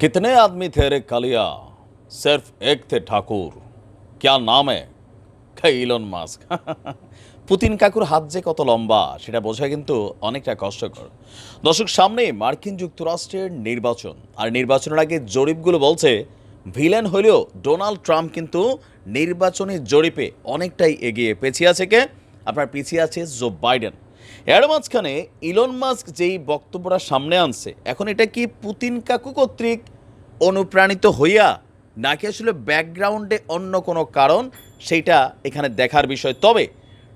कितने आदमी थे रे कालिया सिर्फ एक थे ठाकुर क्या नाम है ইলন মাস্ক পুতিন কাকুর হাত যে কত লম্বা সেটা বোঝা কিন্তু অনেকটা কষ্টকর দর্শক সামনে মার্কিন যুক্তরাষ্ট্রের নির্বাচন আর নির্বাচনের আগে জরিপগুলো বলছে ভিলেন হলেও ডোনাল্ড ট্রাম্প কিন্তু নির্বাচনী জরিপে অনেকটাই এগিয়ে পেছিয়ে আছে কে আপনার পিছিয়ে আছে জো বাইডেন এর মাঝখানে ইলন মাস্ক যেই বক্তব্যটা সামনে আনছে, এখন এটা কি পুতিন কাকু কর্তৃক অনুপ্রাণিত হইয়া নাকি আসলে ব্যাকগ্রাউন্ডে অন্য কোনো কারণ, সেইটা এখানে দেখার বিষয়। তবে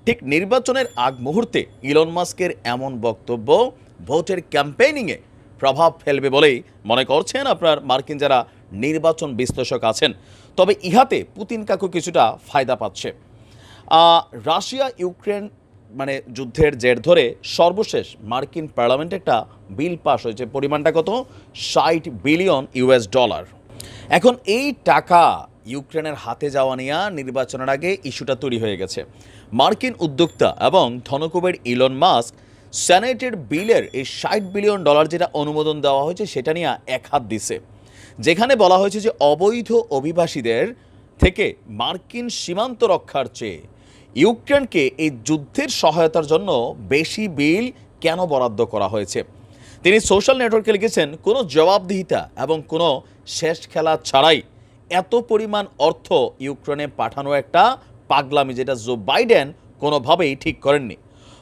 ঠিক নির্বাচনের আগ মুহূর্তে ইলন মাস্কের এমন বক্তব্য ভোটের ক্যাম্পেইনিংয়ে প্রভাব ফেলবে বলেই মনে করছেন আপনার মার্কিন যারা নির্বাচন বিশ্লেষক আছেন। তবে ইহাতে পুতিন কাকু কিছুটা ফায়দা পাচ্ছে। রাশিয়া ইউক্রেন মানে যুদ্ধের জের ধরে সর্বশেষ মার্কিন পার্লামেন্টে একটা বিল পাস হয়েছে। পরিমাণটা কত? ষাট বিলিয়ন ইউএস ডলার। এখন এই টাকা ইউক্রেনের হাতে যাওয়া নিয়ে নির্বাচনের আগে ইস্যুটা তৈরি হয়ে গেছে। মার্কিন উদ্যোক্তা এবং ধনকুবের ইলন মাস্ক সেনেটের বিলের এই ষাট বিলিয়ন ডলার যেটা অনুমোদন দেওয়া হয়েছে, সেটা নিয়ে এক হাত দিছে। যেখানে বলা হয়েছে যে অবৈধ অভিবাসীদের থেকে মার্কিন সীমান্ত রক্ষার চেয়ে ইউক্রেনকে এই যুদ্ধের সহায়তার জন্য বেশি বিল কেন বরাদ্দ করা হয়েছে? তিনি সোশ্যাল নেটওয়ার্কে লিখেছেন, কোনো জবাবদিহিতা এবং কোনো শেষ খেলা ছাড়াই এত পরিমাণ অর্থ ইউক্রেনে পাঠানো একটা পাগলামি যেটা জো বাইডেন কোনোভাবেই ঠিক করেননি।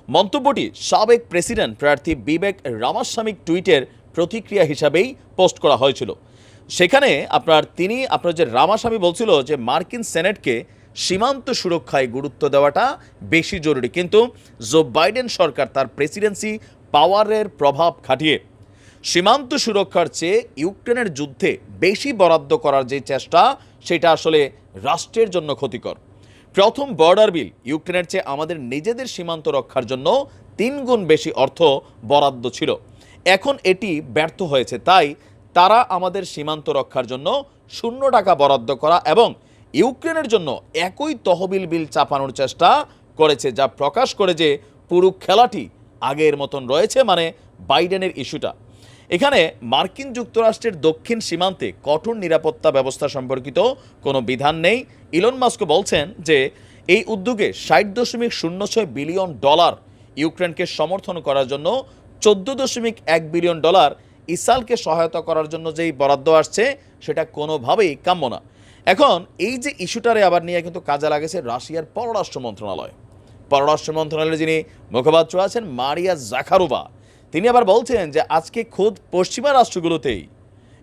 মন্তব্যটি সাবেক প্রেসিডেন্ট প্রার্থী বিবেক রামাস্বামিক টুইটের প্রতিক্রিয়া হিসাবেই পোস্ট করা হয়েছিল। সেখানে আপনার তিনি, আপনার যে রামাস্বামী বলছিল যে মার্কিন সেনেটকে সীমান্ত সুরক্ষায় গুরুত্ব দেওয়াটা বেশি জরুরি। কিন্তু জো বাইডেন সরকার তার প্রেসিডেন্সি পাওয়ারের প্রভাব খাটিয়ে সীমান্ত সুরক্ষার চেয়ে ইউক্রেনের যুদ্ধে বেশি বরাদ্দ করার যে চেষ্টা, সেটা আসলে রাষ্ট্রের জন্য ক্ষতিকর। প্রথম বর্ডার বিল ইউক্রেনের চেয়ে আমাদের নিজেদের সীমান্ত রক্ষার জন্য তিন গুণ বেশি অর্থ বরাদ্দ ছিল। এখন এটি ব্যর্থ হয়েছে, তাই তারা আমাদের সীমান্ত রক্ষার জন্য শূন্য টাকা বরাদ্দ করা এবং ইউক্রেনের জন্য একই তহবিল বিল চাপানোর চেষ্টা করেছে, যা প্রকাশ করে যে পুরো খেলাটি আগের মতন রয়েছে মানে বাইডেনের ইস্যুটা। এখানে মার্কিন যুক্তরাষ্ট্রের দক্ষিণ সীমান্তে কঠোর নিরাপত্তা ব্যবস্থা সম্পর্কিত কোনো বিধান নেই। ইলন মাস্ক বলছেন যে, এই উদ্যোগে ষাট দশমিক শূন্য ছয় বিলিয়ন ডলার ইউক্রেনকে সমর্থন করার জন্য, চোদ্দ দশমিক এক বিলিয়ন ডলার ইসালকে সহায়তা করার জন্য যেই বরাদ্দ আসছে, সেটা কোনোভাবেই কাম্য না। এখন এই যে ইস্যুটারে আবার নিয়ে কিন্তু কাজে লাগেছে রাশিয়ার পররাষ্ট্র মন্ত্রণালয়। পররাষ্ট্র মন্ত্রণালয়ের যিনি মুখপাত্র আছেন, মারিয়া জাখারোভা, তিনি আবার বলছেন যে আজকে খোদ পশ্চিমা রাষ্ট্রগুলোতেই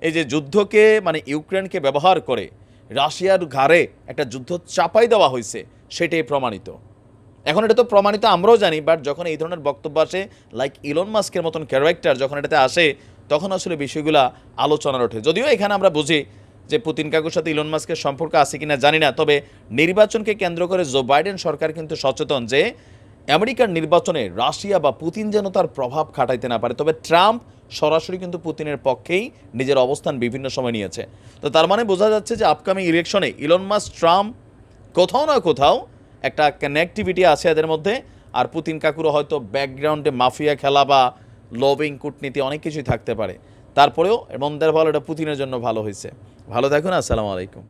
এই যে যুদ্ধকে মানে ইউক্রেনকে ব্যবহার করে রাশিয়ার ঘাড়ে একটা যুদ্ধ চাপাই দেওয়া হয়েছে, সেটাই প্রমাণিত। এখন এটা তো প্রমাণিত, আমরাও জানি বাট যখন এই ধরনের বক্তব্য আসে লাইক ইলন মাস্কের মতন ক্যারেক্টার যখন এটাতে আসে, তখন আসলে বিষয়গুলা আলোচনার ওঠে। যদিও এখানে আমরা বুঝি যে পুতিন কাকুর সাথে ইলন মাস্কের সম্পর্ক আছে কিনা জানি না, তবে নির্বাচনকে কেন্দ্র করে জো বাইডেন সরকার কিন্তু সচেতন যে আমেরিকার নির্বাচনে রাশিয়া বা পুতিন যেন তার প্রভাব খাটাইতে না পারে। তবে ট্রাম্প সরাসরি কিন্তু পুতিনের পক্ষেই নিজের অবস্থান বিভিন্ন সময় নিয়েছে। তো তার মানে বোঝা যাচ্ছে যে আপকামিং ইলেকশনে ইলন মাস্ক ট্রাম্প কোথাও না কোথাও একটা কানেক্টিভিটি আছে এদের মধ্যে। আর পুতিন কাকুরও হয়তো ব্যাকগ্রাউন্ডে মাফিয়া খেলা বা লবিং কূটনীতি অনেক কিছুই থাকতে পারে। তারপরেও মন্দের ভালো এটা পুতিনের জন্য ভালো হয়েছে। ভালো থাকুন আসসালামু আলাইকুম।